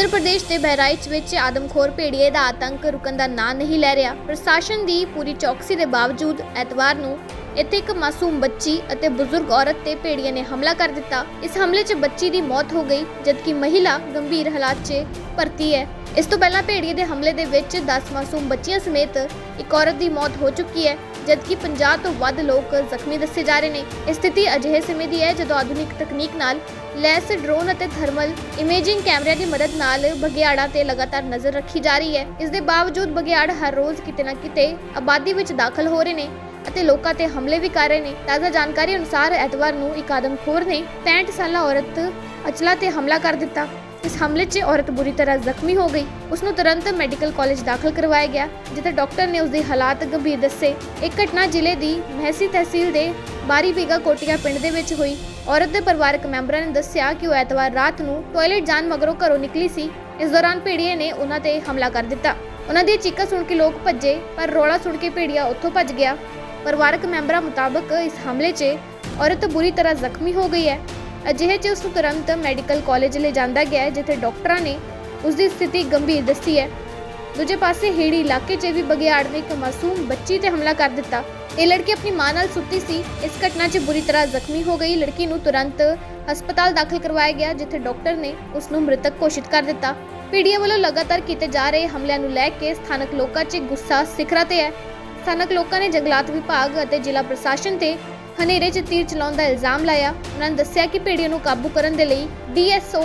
ਉੱਤਰ ਪ੍ਰਦੇਸ਼ ਦੇ ਬਹਿਰਾਈਚ ਵਿੱਚ ਆਦਮਖੋਰ ਭੇੜੀਏ ਦਾ ਆਤੰਕ ਰੁਕਣ ਦਾ ਨਾਂ ਨਹੀਂ ਲੈ ਰਿਹਾ। ਪ੍ਰਸ਼ਾਸਨ ਦੀ ਪੂਰੀ ਚੌਕਸੀ ਦੇ ਬਾਵਜੂਦ ਐਤਵਾਰ ਨੂੰ ਇੱਥੇ ਇੱਕ ਮਾਸੂਮ ਬੱਚੀ ਅਤੇ ਬਜ਼ੁਰਗ ਔਰਤ ਤੇ ਭੇੜੀਏ ਨੇ ਹਮਲਾ ਕਰ ਦਿੱਤਾ। ਇਸ ਹਮਲੇ 'ਚ ਬੱਚੀ ਦੀ ਮੌਤ ਹੋ ਗਈ, ਜਦਕਿ ਮਹਿਲਾ ਗੰਭੀਰ ਹਾਲਾਤ 'ਚ ਭਰਤੀ ਹੈ। ਇਸ ਤੋਂ ਪਹਿਲਾਂ ਭੇੜੀਏ ਦੇ ਹਮਲੇ ਦੇ ਵਿੱਚ 10 ਮਾਸੂਮ ਬੱਚੀਆਂ ਸਮੇਤ ਇੱਕ ਔਰਤ ਦੀ ਮੌਤ ਹੋ ਚੁੱਕੀ ਹੈ, ਜਦਕਿ 50 ਤੋਂ ਵੱਧ ਲੋਕ ਜ਼ਖਮੀ ਦੱਸੇ ਜਾ ਰਹੇ ਨੇ। ਇਹ ਸਥਿਤੀ ਅਜਿਹੇ ਸਮੇਂ ਦੀ ਹੈ ਜਦੋਂ ਆਧੁਨਿਕ ਤਕਨੀਕ ਨਾਲ ਲੈਸ ਡਰੋਨ ਅਤੇ ਥਰਮਲ ਇਮੇਜਿੰਗ ਕੈਮਰਿਆਂ ਦੀ ਮਦਦ ਨਾਲ ਬਗਿਆੜਾਂ ਤੇ ਲਗਾਤਾਰ ਨਜ਼ਰ ਰੱਖੀ ਜਾ ਰਹੀ ਹੈ। ਇਸ ਦੇ ਬਾਵਜੂਦ ਬਗਿਆੜ ਹਰ ਰੋਜ਼ ਕਿਤੇ ਨਾ ਕਿਤੇ ਆਬਾਦੀ ਵਿੱਚ ਦਾਖਲ ਹੋ ਰਹੇ ਨੇ ਅਤੇ ਲੋਕਾਂ ਤੇ ਹਮਲੇ ਵੀ ਕਰ ਰਹੇ ਨੇ। ਤਾਜ਼ਾ ਜਾਣਕਾਰੀ ਅਨੁਸਾਰ ਐਤਵਾਰ ਨੂੰ ਇੱਕ ਆਦਮਖੋਰ ਨੇ 65 ਸਾਲਾ ਔਰਤ ਅਚਲਾ ਤੇ ਹਮਲਾ ਕਰ ਦਿੱਤਾ। ਇਸ ਹਮਲੇ 'ਚ ਔਰਤ ਬੁਰੀ ਤਰ੍ਹਾਂ ਜ਼ਖਮੀ ਹੋ ਗਈ। ਉਸ ਨੂੰ ਤੁਰੰਤ ਮੈਡੀਕਲ ਕਾਲਜ ਦਾਖਲ ਕਰਵਾਇਆ ਗਿਆ, ਜਿੱਥੇ ਡਾਕਟਰ ਨੇ ਉਸ ਦੇ ਹਾਲਾਤ ਗੰਭੀਰ ਦੱਸੇ। ਇਹ ਘਟਨਾ ਜ਼ਿਲ੍ਹੇ ਦੀ ਮਹਿਸੀ ਤਹਿਸੀਲ ਦੇ ਬਾਰੀ ਬੀਗਾ ਕੋਟੀਆ ਪਿੰਡ ਦੇ ਵਿੱਚ ਹੋਈ। ਔਰਤ ਦੇ ਪਰਿਵਾਰਕ ਮੈਂਬਰਾਂ ਨੇ ਦੱਸਿਆ ਕਿ ਉਹ ਐਤਵਾਰ ਰਾਤ ਨੂੰ ਟਾਇਲਟ ਜਾਣ ਮਗਰੋਂ ਘਰੋਂ ਨਿਕਲੀ ਸੀ। ਇਸ ਦੌਰਾਨ ਭੇੜੀਏ ਨੇ ਉਹਨਾਂ ਤੇ ਹਮਲਾ ਕਰ ਦਿੱਤਾ। ਉਹਨਾਂ ਦੀ ਚੀਕਾਂ ਸੁਣ ਕੇ ਲੋਕ ਭੱਜੇ, ਪਰ ਰੌਲਾ ਸੁਣ ਕੇ ਭੇੜੀਆ ਉੱਥੋਂ ਭੱਜ ਗਿਆ। ਪਰਿਵਾਰਕ ਮੈਂਬਰਾਂ ਮੁਤਾਬਕ ਇਸ ਹਮਲੇ 'ਚ ਔਰਤ ਬੁਰੀ ਤਰ੍ਹਾਂ ਜ਼ਖਮੀ ਹੋ ਗਈ ਹੈ। ਅਜਿਹੇ 'ਚ ਉਸ ਨੂੰ ਤੁਰੰਤ ਮੈਡੀਕਲ ਕਾਲਜ ਲੈ ਗਿਆ ਹੈ, ਜਿੱਥੇ ਡਾਕਟਰਾਂ ਨੇ ਉਸ ਦੀ ਸਥਿਤੀ ਗੰਭੀਰ ਦੱਸੀ ਹੈ। ਦੂਜੇ ਪਾਸੇ ਹੇੜੀ ਇਲਾਕੇ 'ਚ ਵੀ ਬਗਿਆੜ ਨੇ ਇੱਕ ਮਾਸੂਮ ਬੱਚੀ ਤੇ ਹਮਲਾ ਕਰ ਦਿੱਤਾ। ਇਹ ਲੜਕੀ ਆਪਣੀ ਮਾਂ ਨਾਲ ਸੁੱਤੀ ਸੀ। ਇਸ ਘਟਨਾ 'ਚ ਬੁਰੀ ਤਰ੍ਹਾਂ ਜ਼ਖਮੀ ਹੋ ਗਈ। ਲੜਕੀ ਨੂੰ ਤੁਰੰਤ ਹਸਪਤਾਲ ਦਾਖਲ ਕਰਵਾਇਆ ਗਿਆ ਜਿੱਥੇ ਡਾਕਟਰ ਨੇ ਉਸ ਨੂੰ ਮ੍ਰਿਤਕ ਘੋਸ਼ਿਤ ਕਰ ਦਿੱਤਾ। ਪੀਡੀਏ ਵੱਲੋਂ ਲਗਾਤਾਰ ਕੀਤੇ ਜਾ ਰਹੇ ਹਮਲਿਆਂ ਨੂੰ ਲੈ ਕੇ ਸਥਾਨਕ ਲੋਕਾਂ 'ਚ ਗੁੱਸਾ ਸਿਖਰਾਂ ਤੇ ਹੈ। ਸਥਾਨਕ ਲੋਕਾਂ ਨੇ ਜੰਗਲਾਤ ਵਿਭਾਗ ਅਤੇ ਜ਼ਿਲ੍ਹਾ ਪ੍ਰਸ਼ਾਸਨ ਤੇ ਹਨੇਰੇ 'ਚ ਤੀਰ ਚਲਾਉਣ ਦਾ ਇਲਜ਼ਾਮ ਲਾਇਆ। ਉਹਨਾਂ ਨੇ ਦੱਸਿਆ ਕਿ ਭੇੜੀਏ ਨੂੰ ਕਾਬੂ ਕਰਨ ਦੇ ਲਈ ਡੀਐਸਓ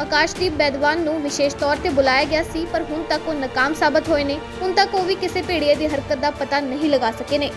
ਆਕਾਸ਼ਦੀਪ ਬੈਦਵਾਨ ਨੂੰ ਵਿਸ਼ੇਸ਼ ਤੌਰ ਤੇ ਬੁਲਾਇਆ ਗਿਆ ਸੀ, ਪਰ ਹੁਣ ਤੱਕ ਉਹ ਨਾਕਾਮ ਸਾਬਤ ਹੋਏ ਨੇ। ਹੁਣ ਤੱਕ ਉਹ ਵੀ ਕਿਸੇ ਭੇੜੀਏ ਦੀ ਹਰਕਤ ਦਾ ਪਤਾ ਨਹੀਂ ਲਗਾ ਸਕੇ ਨੇ।